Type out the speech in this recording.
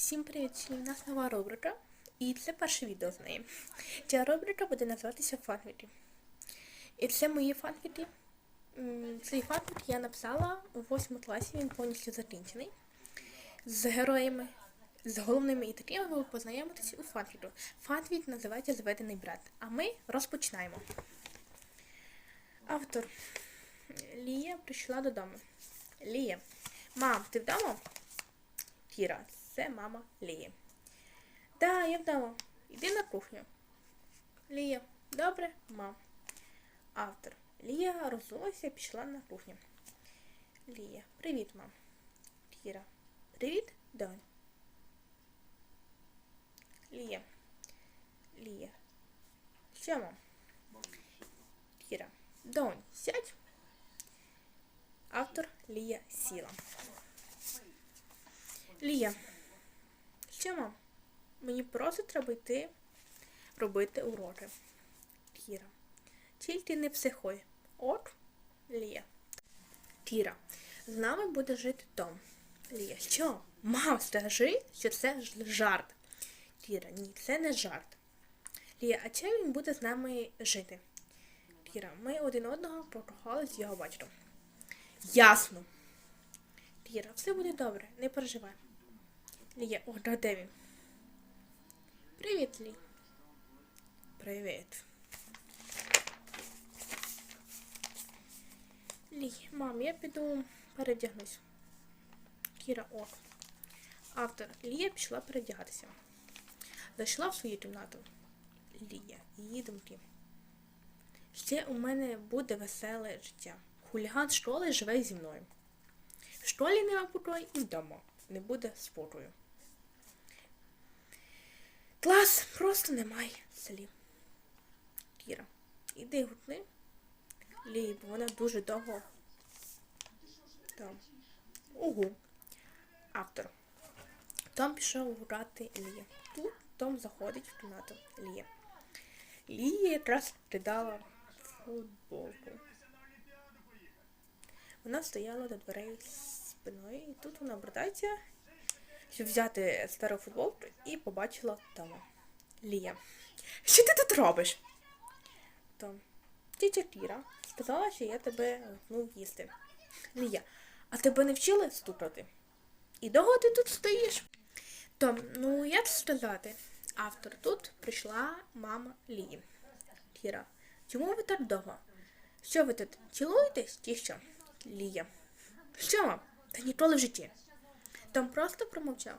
Всім привіт! Сьогодні в нас нова рубрика. І це перше відео з неї. Ця рубрика буде називатися фанфіті. І це мої фанфіті. М, Цей фанфіт я написала у 8 класі, він повністю закінчений. З героями, з головними і такими ви познайомитесь у фанфіту. Фанфіт називається Зведений брат. А ми розпочинаємо. Автор Лія прийшла додому. Лія, мам, ти вдома? Кіра, це мама Лії. Да, я вдома. Іди на кухню. Лія, добре, мам. Автор. Лія розулася і пішла на кухню. Лія, привіт, мам. Кіра. Привіт, донь. Лія. Лія. Що, мам? Кіра. Донь, сядь. Автор Лія сіла. Лія. Що. Мені просто треба йти робити уроки. Кіра. Тільки не психуй. От Лія. Кіра. З нами буде жити Том. Лія. Що? Мам, скажи, що це жарт. Кіра, ні, це не жарт. Лія, а чим він буде з нами жити? Кіра, ми один одного покохали з його батьком. Ясно. Кіра, все буде добре, не переживай. Лія, о, да де він? Привіт, Лі. Привіт. Лі, мам, я піду перевдягнусь. Кіра, ок. Автор Лія пішла перевдягатися. Зайшла в свою кімнату. Лія, її думки. Ще у мене буде веселе життя. Хуліган школи живе зі мною. В школі нема покою і вдома не буде спокою. Клас просто немає слів. Кіра, іди гукни. Лі, бо вона дуже довго. Там. Угу. Автор. Том пішов грати Лія. Тут Том заходить в кімнату Лія. Лія якраз придала футболку. Вона стояла до дверей спиною, і тут вона обертається, щоб взяти стару футболку і побачила Тома. Лія. Що ти тут робиш? Том. Тітя Кіра сказала, що я тебе гукнув їсти. Лія, а тебе не вчили стукати? І довго ти тут стоїш? Том, ну як сказати? Автор тут прийшла мама Лії. Кіра, чому ви так довго? Що ви тут цілуєтесь чи що? Лія. Що? Та ніколи в житті. Том просто промовчав.